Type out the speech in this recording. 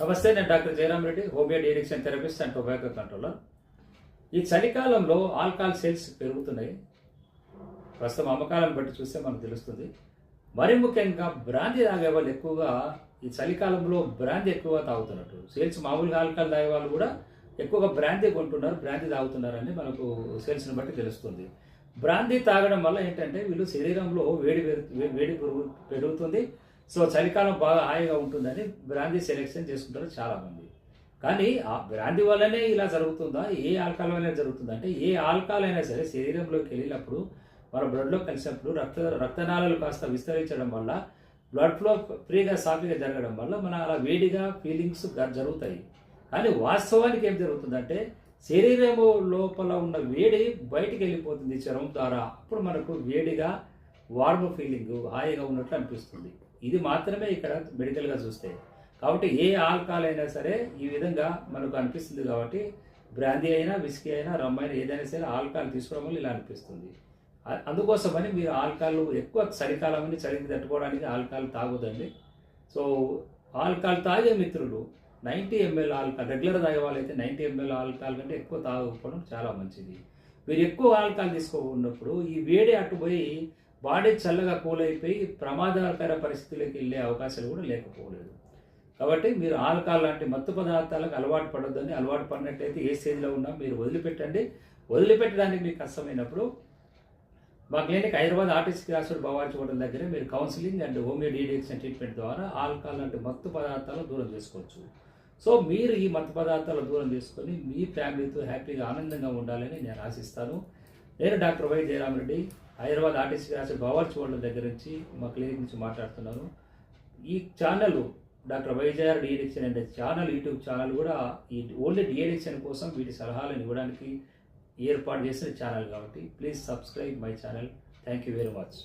నమస్తే నేను doctor Jayaram Reddy homeo direction therapist and tobacco controller. ఈ చలికాలంలో ఆల్కహాల్ సేల్స్ పెరుగుతున్నాయి. ప్రస్తుతం అమ్మకాలను బట్టి చూస్తే మనకు తెలుస్తుంది. మరి ముఖ్యంగా బ్రాందీ తాగే వాళ్ళు ఎక్కువగా ఈ చలికాలంలో బ్రాందీ ఎక్కువగా తాగుతున్నట్టు. సేల్స్ మామూలుగా ఆల్కహాల్ తాగే వాళ్ళు కూడా ఎక్కువగా బ్రాందీ కొంటున్నారు బ్రాందీ తాగుతున్నారని మనకు సేల్స్ని బట్టి తెలుస్తుంది. బ్రాందీ తాగడం వల్ల ఏంటంటే వీళ్ళు శరీరంలో వేడి వేడి పెరుగు పెరుగుతుంది. సో చలికాలం బాగా హాయిగా ఉంటుందని బ్రాందీ సెలెక్షన్ చేసుకుంటారు చాలామంది. కానీ ఆ బ్రాందీ వల్లనే ఇలా జరుగుతుందా? ఏ ఆల్కహాల్ వల్లనే జరుగుతుందా? అంటే ఏ ఆల్కహాల్ అయినా సరే శరీరంలోకి వెళ్ళినప్పుడు మన బ్లడ్లో కలిసినప్పుడు రక్త రక్తనాళాలు కాస్త విస్తరించడం వల్ల బ్లడ్ ఫ్లో ఫ్రీగా సాఫీగా జరగడం వల్ల మన అలా వేడిగా ఫీలింగ్స్ జరుగుతాయి. కానీ వాస్తవానికి ఏం జరుగుతుందంటే శరీరము లోపల ఉన్న వేడి బయటికి వెళ్ళిపోతుంది చర్మం ద్వారా. అప్పుడు మనకు వేడిగా వార్మ్ ఫీలింగ్ హాయిగా ఉన్నట్లు అనిపిస్తుంది. ఇది మాత్రమే ఇక్కడ మెడికల్గా చూస్తే. కాబట్టి ఏ ఆల్కహాల్ అయినా సరే ఈ విధంగా మనకు అనిపిస్తుంది కాబట్టి బ్రాందీ అయినా విస్కీ అయినా రమ్ అయినా ఏదైనా సరే ఆల్కహాల్ తీసుకోవడం వల్ల ఇలా అనిపిస్తుంది. అందుకోసమని మీరు ఆల్కహాల్ ఎక్కువ చలికాలం అని చలికి తట్టుకోవడానికి ఆల్కహాల్ తాగొద్దండి. సో ఆల్కహాల్ తాగే మిత్రులు నైంటీ ఎంఎల్ ఆల్కహాల్ రెగ్యులర్ తాగే వాళ్ళైతే నైంటీ ఎంఎల్ ఆల్కహాల్ కంటే ఎక్కువ తాగకపోవడం చాలా మంచిది. మీరు ఎక్కువ ఆల్కహాల్ తీసుకోకున్నప్పుడు ఈ వేడి అట్టుపోయి బాడీ చల్లగా కూల్ అయిపోయి ప్రమాదకర పరిస్థితులకు వెళ్ళే అవకాశాలు కూడా లేకపోలేదు. కాబట్టి మీరు ఆల్కహాల్ లాంటి మత్తు పదార్థాలకు అలవాటు పడొద్దని అలవాటు పడినట్టయితే ఏ స్టేజ్లో ఉన్నా మీరు వదిలిపెట్టండి. వదిలిపెట్టడానికి మీకు కష్టమైనప్పుడు మా క్లినిక్ హైదరాబాద్ ఆర్టిస్ట్ క్లాసులు భవాజీ హోటల్ దగ్గర మీరు counselling and homeo deaddiction treatment ద్వారా ఆల్కహాల్ లాంటి మత్తు పదార్థాలను దూరం చేసుకోవచ్చు. సో మీరు ఈ మత్తు పదార్థాలు దూరం చేసుకొని మీ ఫ్యామిలీతో హ్యాపీగా ఆనందంగా ఉండాలని నేను ఆశిస్తాను. నేను doctor Y Jayaramareddy Hyderabad artist class భవాచి వాళ్ళ దగ్గర నుంచి మా క్లినిక్ నుంచి మాట్లాడుతున్నాను. ఈ ఛానల్ డాక్టర్ వైజార్ డిఎడిక్షన్ అనే ఛానల్ యూట్యూబ్ ఛానల్ కూడా ఈ ఓన్లీ డిఎడిక్షన్ కోసం వీటి సలహాలను ఇవ్వడానికి ఏర్పాటు చేసిన ఛానల్ కాబట్టి please subscribe my channel thank you very much